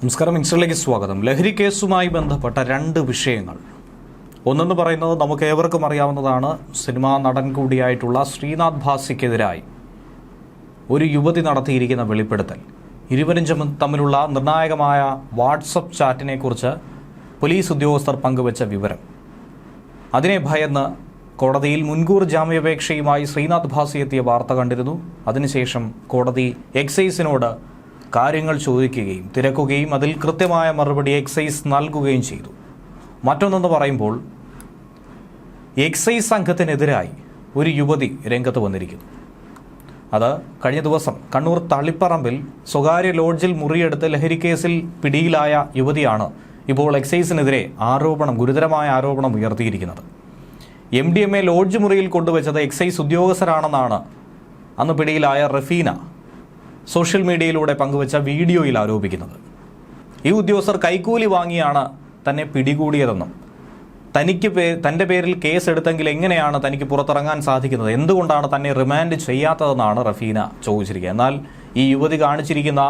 നമസ്കാരം മിനിസ്റ്ററിലേക്ക് സ്വാഗതം. ലഹരി കേസുമായി ബന്ധപ്പെട്ട രണ്ട് വിഷയങ്ങൾ. ഒന്നെന്ന് പറയുന്നത് നമുക്ക് ഏവർക്കും അറിയാവുന്നതാണ് സിനിമാ നടൻ കൂടിയായിട്ടുള്ള ശ്രീനാഥ് ഭാസിക്കെതിരായി ഒരു യുവതി നടത്തിയിരിക്കുന്ന വെളിപ്പെടുത്തൽ. ഇരുവരും തമ്മിലുള്ള നിർണായകമായ വാട്സപ്പ് ചാറ്റിനെ കുറിച്ച് പോലീസ് ഉദ്യോഗസ്ഥർ പങ്കുവച്ച വിവരം. അതിനെ ഭയന്ന് കോടതിയിൽ മുൻകൂർ ജാമ്യാപേക്ഷയുമായി ശ്രീനാഥ് ഭാസി എത്തിയ വാർത്ത കണ്ടിരുന്നു. അതിനുശേഷം കോടതി എക്സൈസിനോട് കാര്യങ്ങൾ ചോദിക്കുകയും തിരക്കുകയും അതിൽ കൃത്യമായ മറുപടി എക്സൈസ് നൽകുകയും ചെയ്തു. മറ്റൊന്നെന്ന് പറയുമ്പോൾ എക്സൈസ് സംഘത്തിനെതിരായി ഒരു യുവതി രംഗത്ത് വന്നിരിക്കുന്നു. അത് കഴിഞ്ഞ ദിവസം കണ്ണൂർ തളിപ്പറമ്പിൽ സ്വകാര്യ ലോഡ്ജിൽ മുറിയെടുത്ത് കേസിൽ പിടിയിലായ യുവതിയാണ് ഇപ്പോൾ എക്സൈസിനെതിരെ ആരോപണം ഗുരുതരമായ ആരോപണം ഉയർത്തിയിരിക്കുന്നത്. M D M A lodge മുറിയിൽ കൊണ്ടുവച്ചത് എക്സൈസ് ഉദ്യോഗസ്ഥരാണെന്നാണ് അന്ന് പിടിയിലായ റഫീന. സോഷ്യൽ മീഡിയയിലൂടെ പങ്കുവച്ച വീഡിയോയിൽ ആരോപിക്കുന്നത്. ഈ ഉദ്യോഗസ്ഥർ കൈക്കൂലി വാങ്ങിയാണ് തന്നെ പിടികൂടിയതെന്നും തനിക്ക് പേ തന്റെ പേരിൽ കേസ് എടുത്തെങ്കിൽ എങ്ങനെയാണ് തനിക്ക് പുറത്തിറങ്ങാൻ സാധിക്കുന്നത്? എന്തുകൊണ്ടാണ് തന്നെ റിമാൻഡ് ചെയ്യാത്തതെന്നാണ് റഫീന ചോദിച്ചിരിക്കുക എന്നാൽ ഈ യുവതി കാണിച്ചിരിക്കുന്ന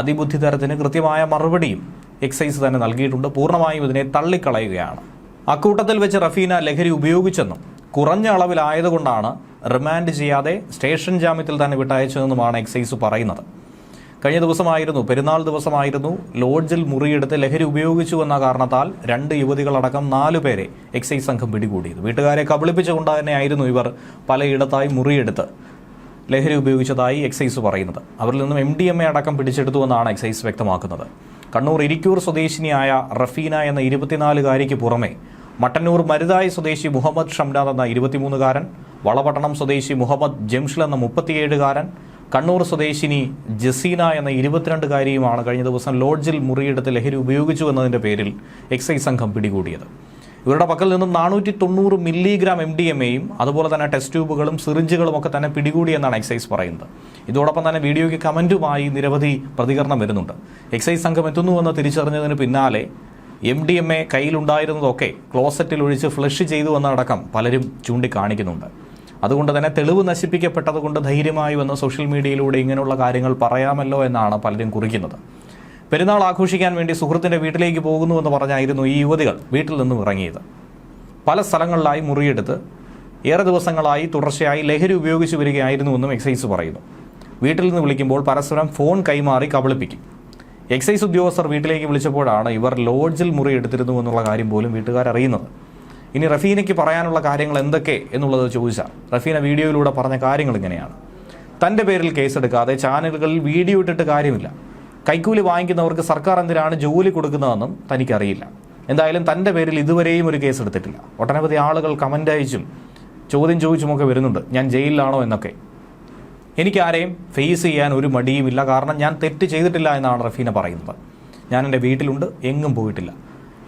അതിബുദ്ധി തരത്തിന് കൃത്യമായ മറുപടിയും എക്സൈസ് തന്നെ നൽകിയിട്ടുണ്ട്. പൂർണമായും ഇതിനെ തള്ളിക്കളയുകയാണ്. അക്കൂട്ടത്തിൽ വെച്ച് റഫീന ലഹരി ഉപയോഗിച്ചെന്നും കുറഞ്ഞ അളവിലായതുകൊണ്ടാണ് റിമാൻഡ് ചെയ്യാതെ സ്റ്റേഷൻ ജാമ്യത്തിൽ തന്നെ വിട്ടയച്ചതെന്നുമാണ് എക്സൈസ് പറയുന്നത്. കഴിഞ്ഞ ദിവസമായിരുന്നു പെരുന്നാൾ ദിവസമായിരുന്നു. ലോഡ്ജിൽ മുറിയെടുത്ത് ലഹരി ഉപയോഗിച്ചു എന്ന കാരണത്താൽ രണ്ട് യുവതികളടക്കം നാലു പേരെ എക്സൈസ് സംഘം പിടികൂടിയത്. വീട്ടുകാരെ കബളിപ്പിച്ചുകൊണ്ട് തന്നെയായിരുന്നു ഇവർ പലയിടത്തായി മുറിയെടുത്ത് ലഹരി ഉപയോഗിച്ചതായി എക്സൈസ് പറയുന്നത്. അവരിൽ നിന്നും എം ഡി എം എ അടക്കം പിടിച്ചെടുത്തു എന്നാണ് എക്സൈസ് വ്യക്തമാക്കുന്നത്. കണ്ണൂർ ഇരിക്കൂർ സ്വദേശിനിയായ റഫീന എന്ന ഇരുപത്തിനാലുകാരിക്ക് പുറമെ മട്ടന്നൂർ മരുതായി സ്വദേശി മുഹമ്മദ് ഷംനാഥ് എന്ന ഇരുപത്തിമൂന്നുകാരൻ വളപട്ടണം സ്വദേശി മുഹമ്മദ് ജംഷിൽ എന്ന മുപ്പത്തിയേഴുകാരൻ കണ്ണൂർ സ്വദേശിനി ജസീന എന്ന ഇരുപത്തിരണ്ടുകാരിയുമാണ് കഴിഞ്ഞ ദിവസം ലോഡ്ജിൽ മുറിയെടുത്ത് ലഹരി ഉപയോഗിച്ചു എന്നതിന്റെ പേരിൽ എക്സൈസ് സംഘം പിടികൂടിയത്. ഇവരുടെ പക്കൽ നിന്നും നാനൂറ്റി തൊണ്ണൂറ് മില്ലിഗ്രാം എം ഡി എം എയും അതുപോലെ തന്നെ ടെസ്റ്റ് ട്യൂബുകളും സിറിഞ്ചുകളും ഒക്കെ തന്നെ പിടികൂടിയെന്നാണ് എക്സൈസ് പറയുന്നത്. ഇതോടൊപ്പം തന്നെ വീഡിയോയ്ക്ക് കമന്റുമായി നിരവധി പ്രതികരണം വരുന്നുണ്ട്. എക്സൈസ് സംഘം എത്തുന്നുവെന്ന് തിരിച്ചറിഞ്ഞതിന് പിന്നാലെ എം ഡി എം എ കയ്യിലുണ്ടായിരുന്നതൊക്കെ ക്ലോസറ്റിൽ ഒഴിച്ച് ഫ്ലഷ് ചെയ്തു എന്നടക്കം പലരും ചൂണ്ടിക്കാണിക്കുന്നുണ്ട്. അതുകൊണ്ട് തന്നെ തെളിവ് നശിപ്പിക്കപ്പെട്ടതുകൊണ്ട് ധൈര്യമായി വന്ന് സോഷ്യൽ മീഡിയയിലൂടെ ഇങ്ങനെയുള്ള കാര്യങ്ങൾ പറയാമല്ലോ എന്നാണ് പലരും കുറിക്കുന്നത്. പെരുന്നാൾ ആഘോഷിക്കാൻ വേണ്ടി സുഹൃത്തിന്റെ വീട്ടിലേക്ക് പോകുന്നുവെന്ന് പറഞ്ഞായിരുന്നു ഈ യുവതികൾ വീട്ടിൽ നിന്നും ഇറങ്ങിയത്. പല സ്ഥലങ്ങളിലായി മുറിയെടുത്ത് ഏറെ ദിവസങ്ങളായി തുടർച്ചയായി ലഹരി ഉപയോഗിച്ചു വരികയായിരുന്നുവെന്നും എക്സൈസ് പറയുന്നു. വീട്ടിൽ നിന്ന് വിളിക്കുമ്പോൾ പരസ്പരം ഫോൺ കൈമാറി കബളിപ്പിക്കും. എക്സൈസ് ഉദ്യോഗസ്ഥർ വീട്ടിലേക്ക് വിളിച്ചപ്പോഴാണ് ഇവർ ലോഡ്ജിൽ മുറി എടുത്തിരുന്നു എന്നുള്ള കാര്യം പോലും വീട്ടുകാർ അറിയുന്നത് ഇനി റഫീനയ്ക്ക് പറയാനുള്ള കാര്യങ്ങൾ എന്തൊക്കെ എന്നുള്ളത് ചോദിച്ചാൽ റഫീന വീഡിയോയിലൂടെ പറഞ്ഞ കാര്യങ്ങൾ ഇങ്ങനെയാണ്. തന്റെ പേരിൽ കേസെടുക്കാതെ ചാനലുകളിൽ വീഡിയോ ഇട്ടിട്ട് കാര്യമില്ല. കൈക്കൂലി വാങ്ങിക്കുന്നവർക്ക് സർക്കാർ എന്തിനാണ് ജോലി കൊടുക്കുന്നതെന്നും തനിക്കറിയില്ല. എന്തായാലും തന്റെ പേരിൽ ഇതുവരെയും ഒരു കേസ് എടുത്തിട്ടില്ല ഒട്ടനവധി ആളുകൾ കമന്റ് അയച്ചും ചോദ്യം ചോദിച്ചുമൊക്കെ വരുന്നുണ്ട്. ഞാൻ ജയിലിലാണോ എന്നൊക്കെ. എനിക്ക് ആരെയും ഫേസ് ചെയ്യാൻ ഒരു മടിയുമില്ല. കാരണം ഞാൻ തെറ്റ് ചെയ്തിട്ടില്ല എന്നാണ് റഫീന പറയുന്നത്. ഞാൻ എന്റെ വീട്ടിലുണ്ട്. എങ്ങും പോയിട്ടില്ല.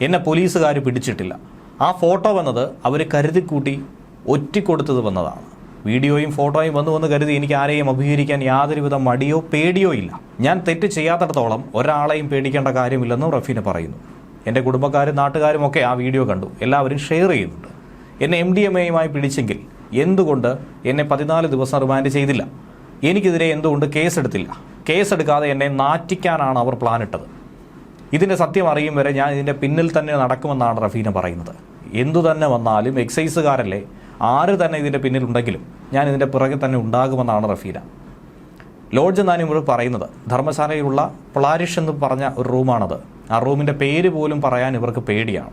എന്നെ പോലീസുകാർ പിടിച്ചിട്ടില്ല. ആ ഫോട്ടോ വന്നത് അവർ കരുതിക്കൂട്ടി ഒറ്റിക്കൊടുത്തത് വന്നതാണ്. വീഡിയോയും ഫോട്ടോയും വന്നു വന്ന് കരുതി എനിക്ക് ആരെയും അഭിഹരിക്കാൻ യാതൊരുവിധ മടിയോ പേടിയോ ഇല്ല. ഞാൻ തെറ്റ് ചെയ്യാത്തിടത്തോളം ഒരാളെയും പേടിക്കേണ്ട കാര്യമില്ലെന്നും റഫീന പറയുന്നു. എന്റെ കുടുംബക്കാരും നാട്ടുകാരും ഒക്കെ ആ വീഡിയോ കണ്ടു. എല്ലാവരും ഷെയർ ചെയ്യുന്നുണ്ട്. എന്നെ എം ഡി എം എയുമായി പിടിച്ചെങ്കിൽ എന്തുകൊണ്ട് എന്നെ പതിനാല് ദിവസം റിമാൻഡ് ചെയ്തില്ല? എനിക്കെതിരെ എന്തുകൊണ്ട് കേസെടുത്തില്ല? കേസെടുക്കാതെ എന്നെ നാറ്റിക്കാനാണ് അവർ പ്ലാനിട്ടത്. ഇതിന്റെ സത്യം അറിയും വരെ ഞാൻ ഇതിന്റെ പിന്നിൽ തന്നെ നടക്കുമെന്നാണ് റഫീന പറയുന്നത്. എന്തു തന്നെ വന്നാലും എക്സൈസുകാരല്ലേ? ആര് തന്നെ ഇതിന്റെ പിന്നിലുണ്ടെങ്കിലും ഞാൻ ഇതിന്റെ പിറകെ തന്നെ ഉണ്ടാകുമെന്നാണ് റഫീന. ലോഡ്ജ് എന്നാണ് ഇവർ പറയുന്നത്. ധർമ്മശാലയിലുള്ള പ്ലാരിഷ് എന്ന് പറഞ്ഞ ഒരു റൂമാണത്. ആ റൂമിന്റെ പേര് പോലും പറയാൻ ഇവർക്ക് പേടിയാണ്.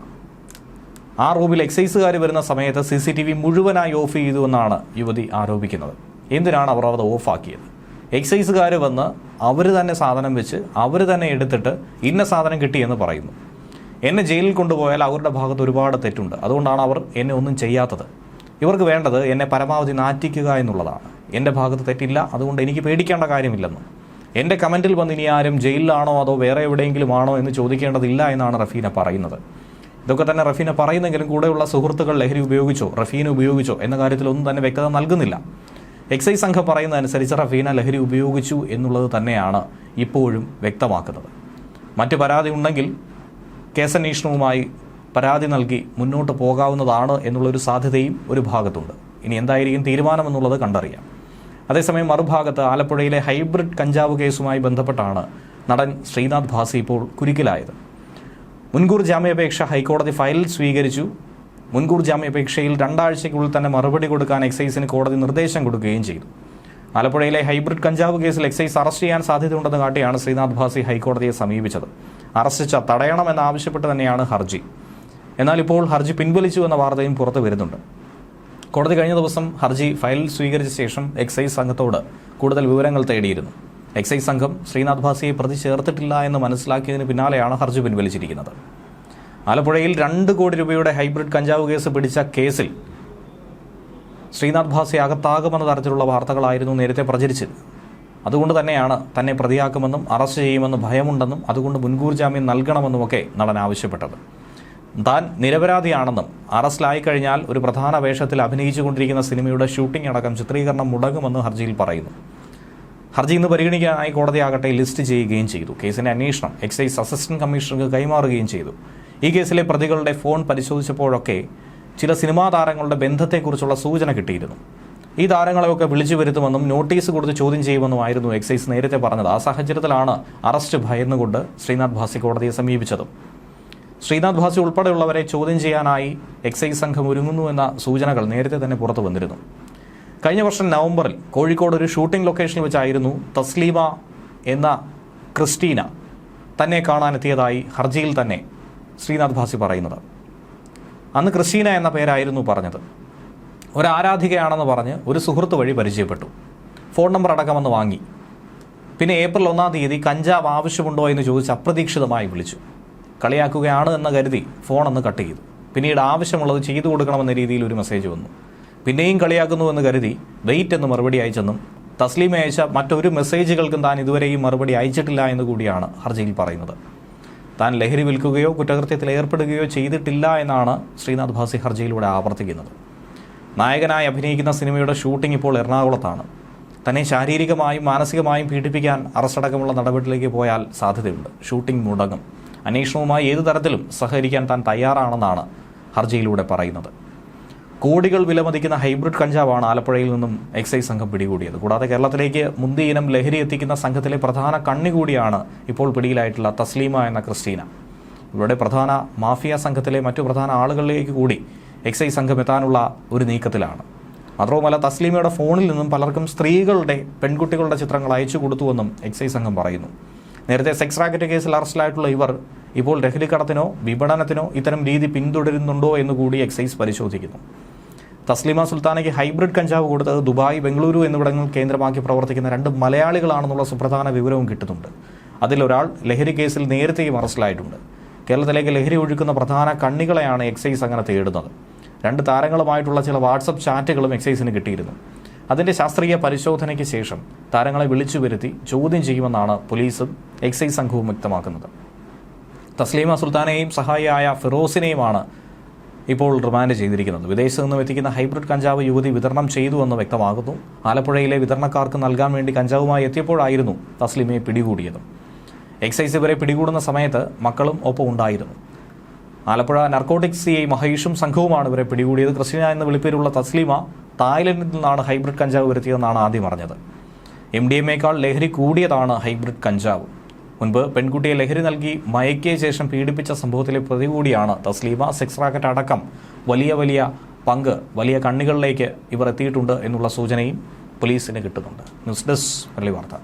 ആ റൂമിൽ എക്സൈസുകാർ വരുന്ന സമയത്ത് സി സി ടി വി മുഴുവനായി ഓഫ് ചെയ്തു എന്നാണ് യുവതി ആരോപിക്കുന്നത്. എന്തിനാണ് അവർ അത് ഓഫാക്കിയത് എക്സൈസുകാർ വന്ന് അവർ തന്നെ സാധനം വെച്ച് അവർ തന്നെ എടുത്തിട്ട് ഇന്ന സാധനം കിട്ടിയെന്ന് പറയുന്നു. എന്നെ ജയിലിൽ കൊണ്ടുപോയാൽ അവരുടെ ഭാഗത്ത് ഒരുപാട് തെറ്റുണ്ട്. അതുകൊണ്ടാണ് അവർ എന്നെ ഒന്നും ചെയ്യാത്തത്. ഇവർക്ക് വേണ്ടത് എന്നെ പരമാവധി നാറ്റിക്കുക എന്നുള്ളതാണ്. എന്റെ ഭാഗത്ത് തെറ്റില്ല അതുകൊണ്ട് എനിക്ക് പേടിക്കേണ്ട കാര്യമില്ലെന്ന്. എന്റെ കമന്റിൽ വന്ന് ഇനി ആരും ജയിലിലാണോ അതോ വേറെ എവിടെയെങ്കിലും ആണോ എന്ന് ചോദിക്കേണ്ടതില്ല എന്നാണ് റഫീന പറയുന്നത്. ഇതൊക്കെ തന്നെ റഫീന പറയുന്നെങ്കിലും കൂടെയുള്ള സുഹൃത്തുക്കൾ ലഹരി ഉപയോഗിച്ചോ റഫീന ഉപയോഗിച്ചോ എന്ന കാര്യത്തിൽ ഒന്നും തന്നെ വ്യക്തത നൽകുന്നില്ല. എക്സൈസ് സംഘം പറയുന്നതനുസരിച്ച് റഫീന ലഹരി ഉപയോഗിച്ചു എന്നുള്ളത് തന്നെയാണ് ഇപ്പോഴും വ്യക്തമാക്കുന്നത്. മറ്റ് പരാതി ഉണ്ടെങ്കിൽ കേസന്വേഷണവുമായി പരാതി നൽകി മുന്നോട്ട് പോകാവുന്നതാണ് എന്നുള്ളൊരു സാധ്യതയും ഒരു ഭാഗത്തുണ്ട്. ഇനി എന്തായിരിക്കും തീരുമാനമെന്നുള്ളത് കണ്ടറിയാം. അതേസമയം മറുഭാഗത്ത് ആലപ്പുഴയിലെ ഹൈബ്രിഡ് കഞ്ചാവ് കേസുമായി ബന്ധപ്പെട്ടാണ് നടൻ ശ്രീനാഥ് ഭാസി ഇപ്പോൾ കുരുക്കിലായത്. മുൻകൂർ ജാമ്യാപേക്ഷ ഹൈക്കോടതി ഫയൽ സ്വീകരിച്ചു. മുൻകൂർ ജാമ്യാപേക്ഷയിൽ രണ്ടാഴ്ചയ്ക്കുള്ളിൽ തന്നെ മറുപടി കൊടുക്കാൻ എക്സൈസിന് കോടതി നിർദ്ദേശം കൊടുക്കുകയും ചെയ്തു. ആലപ്പുഴയിലെ ഹൈബ്രിഡ് കഞ്ചാവ് കേസിൽ എക്സൈസ് അറസ്റ്റ് ചെയ്യാൻ സാധ്യതയുണ്ടെന്ന് കാട്ടിയാണ് ശ്രീനാഥ് ഭാസി ഹൈക്കോടതിയെ സമീപിച്ചത്. അറസ്റ്റ് തടയണമെന്ന് തടയണമെന്നാവശ്യപ്പെട്ട് തന്നെയാണ് ഹർജി. എന്നാൽ ഇപ്പോൾ ഹർജി പിൻവലിച്ചു എന്ന വാർത്തയും പുറത്തു വരുന്നുണ്ട്. കോടതി കഴിഞ്ഞ ദിവസം ഹർജി ഫയൽ സ്വീകരിച്ച ശേഷം എക്സൈസ് സംഘത്തോട് കൂടുതൽ വിവരങ്ങൾ തേടിയിരുന്നു. എക്സൈസ് സംഘം ശ്രീനാഥ് ഭാസിയെ പ്രതി ചേർത്തിട്ടില്ല എന്ന് മനസ്സിലാക്കിയതിന് പിന്നാലെയാണ് ഹർജി പിൻവലിച്ചിരിക്കുന്നത്. ആലപ്പുഴയിൽ രണ്ട് കോടി രൂപയുടെ ഹൈബ്രിഡ് കഞ്ചാവ് കേസ് പിടിച്ച കേസിൽ ശ്രീനാഥ് ഭാസി അകത്താകുമെന്ന തരത്തിലുള്ള വാർത്തകളായിരുന്നു നേരത്തെ പ്രചരിച്ചത്. അതുകൊണ്ട് തന്നെയാണ് തന്നെ പ്രതിയാക്കുമെന്നും അറസ്റ്റ് ചെയ്യുമെന്നും ഭയമുണ്ടെന്നും അതുകൊണ്ട് മുൻകൂർ ജാമ്യം നൽകണമെന്നുമൊക്കെ നടൻ ആവശ്യപ്പെട്ടത്. താൻ നിരപരാധിയാണെന്നും അറസ്റ്റിലായി കഴിഞ്ഞാൽ ഒരു പ്രധാന വേഷത്തിൽ അഭിനയിച്ചുകൊണ്ടിരിക്കുന്ന സിനിമയുടെ ഷൂട്ടിംഗ് അടക്കം ചിത്രീകരണം മുടങ്ങുമെന്നും ഹർജിയിൽ പറയുന്നു. ഹർജി ഇന്ന് പരിഗണിക്കാനായി കോടതിയാകട്ടെ ലിസ്റ്റ് ചെയ്യുകയും ചെയ്തു. കേസിന്റെ അന്വേഷണം എക്സൈസ് അസിസ്റ്റന്റ് കമ്മീഷണർക്ക് കൈമാറുകയും ചെയ്തു. ഈ കേസിലെ പ്രതികളുടെ ഫോൺ പരിശോധിച്ചപ്പോഴൊക്കെ ചില സിനിമാ താരങ്ങളുടെ ബന്ധത്തെക്കുറിച്ചുള്ള സൂചന കിട്ടിയിരുന്നു. ഈ താരങ്ങളെയൊക്കെ വിളിച്ചു വരുത്തുമെന്നും നോട്ടീസ് കൊടുത്ത് ചോദ്യം ചെയ്യുമെന്നുമായിരുന്നു എക്സൈസ് നേരത്തെ പറഞ്ഞത്. ആ സാഹചര്യത്തിലാണ് അറസ്റ്റ് ഭയന്നുകൊണ്ട് ശ്രീനാഥ് ഭാസി കോടതിയെ സമീപിച്ചതും. ശ്രീനാഥ് ഭാസി ഉൾപ്പെടെയുള്ളവരെ ചോദ്യം ചെയ്യാനായി എക്സൈസ് സംഘം ഒരുങ്ങുന്നു എന്ന സൂചനകൾ നേരത്തെ തന്നെ പുറത്തു വന്നിരുന്നു. കഴിഞ്ഞ വർഷം നവംബറിൽ കോഴിക്കോട് ഒരു ഷൂട്ടിംഗ് ലൊക്കേഷനിൽ വെച്ചായിരുന്നു തസ്ലീമ എന്ന ക്രിസ്റ്റീന തന്നെ കാണാനെത്തിയതായി ഹർജിയിൽ തന്നെ ശ്രീനാഥ് ഭാസി പറയുന്നത്. അന്ന് ക്രിസ്റ്റീന എന്ന പേരായിരുന്നു പറഞ്ഞത്. ഒരു ആരാധികയാണെന്ന് പറഞ്ഞ് ഒരു സുഹൃത്ത് വഴി പരിചയപ്പെട്ടു. ഫോൺ നമ്പർ അടക്കമെന്ന് വാങ്ങി. പിന്നെ ഏപ്രിൽ ഒന്നാം തീയതി കഞ്ചാവ് ആവശ്യമുണ്ടോ എന്ന് ചോദിച്ച് അപ്രതീക്ഷിതമായി വിളിച്ചു. കളിയാക്കുകയാണ് എന്ന് കരുതി ഫോൺ ഒന്ന് കട്ട് ചെയ്തു. പിന്നീട് ആവശ്യമുള്ളത് ചെയ്തു കൊടുക്കണമെന്ന രീതിയിൽ ഒരു മെസ്സേജ് വന്നു. പിന്നെയും കളിയാക്കുന്നു എന്ന് കരുതി വെയിറ്റ് എന്ന് മറുപടി അയച്ചെന്നും തസ്ലീം അയച്ച മറ്റൊരു മെസ്സേജുകൾക്കും താൻ ഇതുവരെയും മറുപടി അയച്ചിട്ടില്ല എന്ന് കൂടിയാണ് ഹർജിയിൽ പറയുന്നത്. താൻ ലഹരി വിൽക്കുകയോ കുറ്റകൃത്യത്തിൽ ഏർപ്പെടുകയോ ചെയ്തിട്ടില്ല എന്നാണ് ശ്രീനാഥ് ഭാസി ഹർജിയിലൂടെ ആവർത്തിക്കുന്നത്. നായകനായി അഭിനയിക്കുന്ന സിനിമയുടെ ഷൂട്ടിംഗ് ഇപ്പോൾ എറണാകുളത്താണ്. തന്നെ ശാരീരികമായും മാനസികമായും പീഡിപ്പിക്കാൻ അറസ്റ്റടക്കമുള്ള നടപടിയിലേക്ക് പോയാൽ സാധ്യതയുണ്ട്. ഷൂട്ടിംഗ് മുടങ്ങും. അന്വേഷണവുമായി ഏതു തരത്തിലും സഹകരിക്കാൻ താൻ തയ്യാറാണെന്നാണ് ഹർജിയിലൂടെ പറയുന്നത്. കോടികൾ വിലമതിക്കുന്ന ഹൈബ്രിഡ് കഞ്ചാവാണ് ആലപ്പുഴയിൽ നിന്നും എക്സൈസ് സംഘം പിടികൂടിയത്. കൂടാതെ കേരളത്തിലേക്ക് മുന്തിയ ഇനം ലഹരി എത്തിക്കുന്ന സംഘത്തിലെ പ്രധാന കണ്ണി കൂടിയാണ് ഇപ്പോൾ പിടിയിലായിട്ടുള്ള തസ്ലീമ എന്ന ക്രിസ്റ്റീന. ഇവരുടെ പ്രധാന മാഫിയ സംഘത്തിലെ മറ്റു പ്രധാന ആളുകളിലേക്ക് കൂടി എക്സൈസ് സംഘം എത്താനുള്ള ഒരു നീക്കത്തിലാണ്. മാത്രവുമല്ല തസ്ലീമയുടെ ഫോണിൽ നിന്നും പലർക്കും സ്ത്രീകളുടെ പെൺകുട്ടികളുടെ ചിത്രങ്ങൾ അയച്ചു കൊടുത്തുവെന്നും എക്സൈസ് സംഘം പറയുന്നു. നേരത്തെ സെക്സ് റാക്കറ്റ് കേസിൽ അറസ്റ്റിലായിട്ടുള്ള ഇവർ ഇപ്പോൾ ലഹരിക്കടത്തിനോ വിപണനത്തിനോ ഇത്തരം രീതി പിന്തുടരുന്നുണ്ടോ എന്ന് കൂടി എക്സൈസ് പരിശോധിക്കുന്നു. തസ്ലിമ സുൽത്താനയ്ക്ക് ഹൈബ്രിഡ് കഞ്ചാവ് കൊടുത്തത് ദുബായ് ബംഗളൂരു എന്നിവിടങ്ങളിൽ കേന്ദ്രമാക്കി പ്രവർത്തിക്കുന്ന രണ്ട് മലയാളികളാണെന്നുള്ള സുപ്രധാന വിവരവും കിട്ടുന്നുണ്ട്. അതിലൊരാൾ ലഹരി കേസിൽ നേരത്തെയും അറസ്റ്റിലായിട്ടുണ്ട്. കേരളത്തിലേക്ക് ലഹരി ഒഴുക്കുന്ന പ്രധാന കണ്ണികളെയാണ് എക്സൈസ് അങ്ങനെ തേടുന്നത്. രണ്ട് താരങ്ങളുമായിട്ടുള്ള ചില വാട്സപ്പ് ചാറ്റുകളും എക്സൈസിന് കിട്ടിയിരുന്നു. അതിന്റെ ശാസ്ത്രീയ പരിശോധനയ്ക്ക് ശേഷം താരങ്ങളെ വിളിച്ചു വരുത്തി ചോദ്യം ചെയ്യുമെന്നാണ് പോലീസും എക്സൈസ് സംഘവും വ്യക്തമാക്കുന്നത്. തസ്ലീമ സുൽത്താനെയും സഹായിയായ ഫിറോസിനെയുമാണ് ഇപ്പോൾ റിമാൻഡ് ചെയ്തിരിക്കുന്നത്. വിദേശത്ത് നിന്നും എത്തിക്കുന്ന ഹൈബ്രിഡ് കഞ്ചാവ് യുവതി വിതരണം ചെയ്തുവെന്ന് വ്യക്തമാകുന്നു. ആലപ്പുഴയിലെ വിതരണക്കാർക്ക് നൽകാൻ വേണ്ടി കഞ്ചാവുമായി എത്തിയപ്പോഴായിരുന്നു തസ്ലിമയെ പിടികൂടിയത്. എക്സൈസ് ഇവരെ പിടികൂടുന്ന സമയത്ത് മക്കളും ഒപ്പം ഉണ്ടായിരുന്നു. ആലപ്പുഴ നർക്കോട്ടിക്സ് സി ഐ മഹേഷും സംഘവുമാണ് ഇവരെ പിടികൂടിയത്. ക്രിസ്റ്റിന എന്ന വിളിപ്പേരുള്ള തസ്ലിമ തായ്ലൻഡിൽ നിന്നാണ് ഹൈബ്രിഡ് കഞ്ചാവ് വരുത്തിയതെന്നാണ് ആദ്യം അറിഞ്ഞത്. എം ഡി എമ്മേക്കാൾ ലഹരി കൂടിയതാണ് ഹൈബ്രിഡ് കഞ്ചാവ്. മുൻപ് പെൺകുട്ടിയെ ലഹരി നൽകി മയക്കിയ ശേഷം പീഡിപ്പിച്ച സംഭവത്തിലെ പ്രതി കൂടിയാണ് തസ്ലീമ സെക്സ് റാക്കറ്റ് അടക്കം വലിയ വലിയ പങ്ക് വലിയ കണ്ണികളിലേക്ക് ഇവർ എത്തിയിട്ടുണ്ട് എന്നുള്ള സൂചനയും പോലീസിന് കിട്ടുന്നുണ്ട്. ന്യൂസ് ഡെസ്ക് മുരളി വാർത്ത.